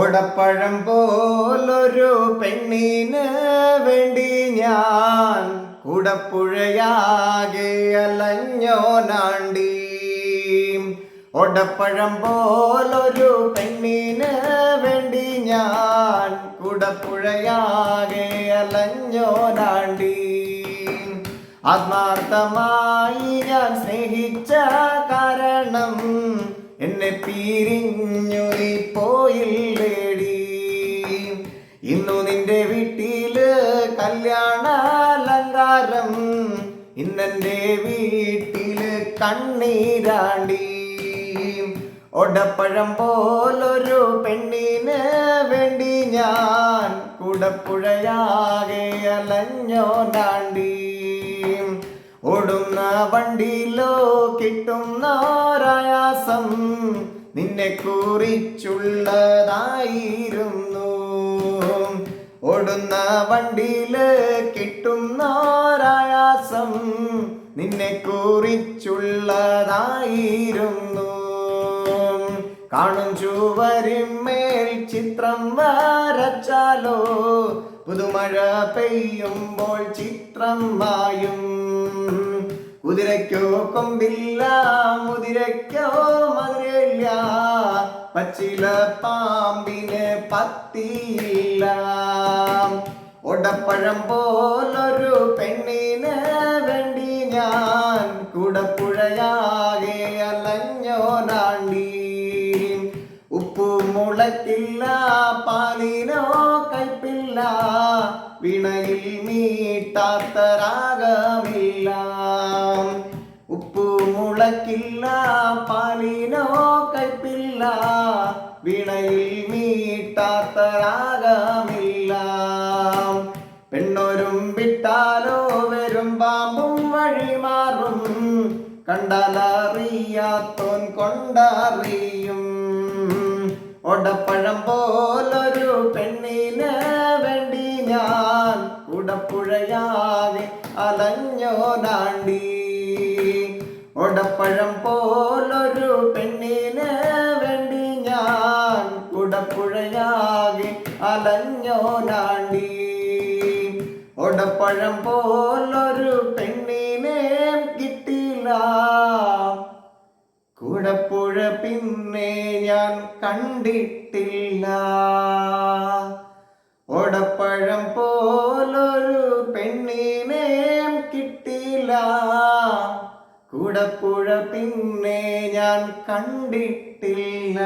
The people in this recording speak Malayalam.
ഓടപ്പഴം പോലൊരു പെണ്ണിന് വേണ്ടി ഞാൻ കുടപ്പുഴയാകെ അലഞ്ഞോനാണ്ടി. ഓടപ്പഴം പോലൊരു പെണ്ണിന് വേണ്ടി ഞാൻ കുടപ്പുഴയാകെ അലഞ്ഞോനാണ്ടി. ആത്മാർത്ഥമായി ഞാൻ സ്നേഹിച്ച കാരണം എന്നെ പിരിഞ്ഞു നീ പോയില്ലേടി. ഇന്നു നിന്റെ വീട്ടിൽ കല്യാണ അലങ്കാരം ഇന്നെന്റെ വീട്ടിൽ കണ്ണീരാണ്ടി. ഒടപ്പഴം പോലൊരു പെണ്ണിന് വേണ്ടി ഞാൻ കുടപ്പുഴയാകെ അലഞ്ഞോ നാണ്ടി ഓടുന്ന വണ്ടിയിലോ കിട്ടുന്നോരായാസം നിന്നെ കുറിച്ചുള്ളതായിരുന്നു. ഓടുന്ന വണ്ടിയിൽ കിട്ടുന്നോരായാസം നിന്നെ കുറിച്ചുള്ളതായിരുന്നു. കാണും ചുവരിന്മേൽ ചിത്രം വരച്ചാലോ? പുതുമഴ പെയ്യുമ്പോൾ ചിത്രം വായും. കുതിരയ്ക്കോ കൊമ്പില്ല മുതിരയ്ക്കോ മധുരയില്ല. പച്ചില പാമ്പിന് പത്തിയില്ല. ഒടപ്പഴം പോലൊരു പെണ്ണിന് വേണ്ടി ഞാൻ കുടപ്പുഴയാകെ അലഞ്ഞോനാണ്ടി ഉപ്പു മുളക്കില്ല പാലിനോ കൈപ്പില്ല വിണയിൽ മീട്ടാത്ത രാഗമില്ല. മുളക്കില്ല പാലിനോ കയ്പില്ല വിണയിൽ മീട്ടാത്ത രാഗമില്ല പെണ്ണൊരും വിട്ടാലോ വരും പാമ്പും വഴി മാറും കണ്ടാലറിയാത്തോൻ കൊണ്ടറിയും. ഒടപ്പഴം പോലൊരു പെണ്ണിന് വേണ്ടി ഞാൻ കുടപ്പുഴയാകെ അലഞ്ഞോനാണ്ടി. ഒടപ്പഴം പോലൊരു പെണ്ണിന് വേണ്ടി ഞാൻ കുടപ്പുഴയാകെ അലഞ്ഞോനാണ്ടി. ഒടപ്പഴം പോലൊരു പെണ്ണിനെ കിട്ടില്ല. കുടപ്പുഴ പിന്നെ ഞാൻ കണ്ടിട്ടില്ല. ഒടപ്പഴം പോലൊരു പെണ്ണിനെ കിട്ടില്ല. കുടപ്പുഴ പിന്നെ ഞാൻ കണ്ടിട്ടില്ല.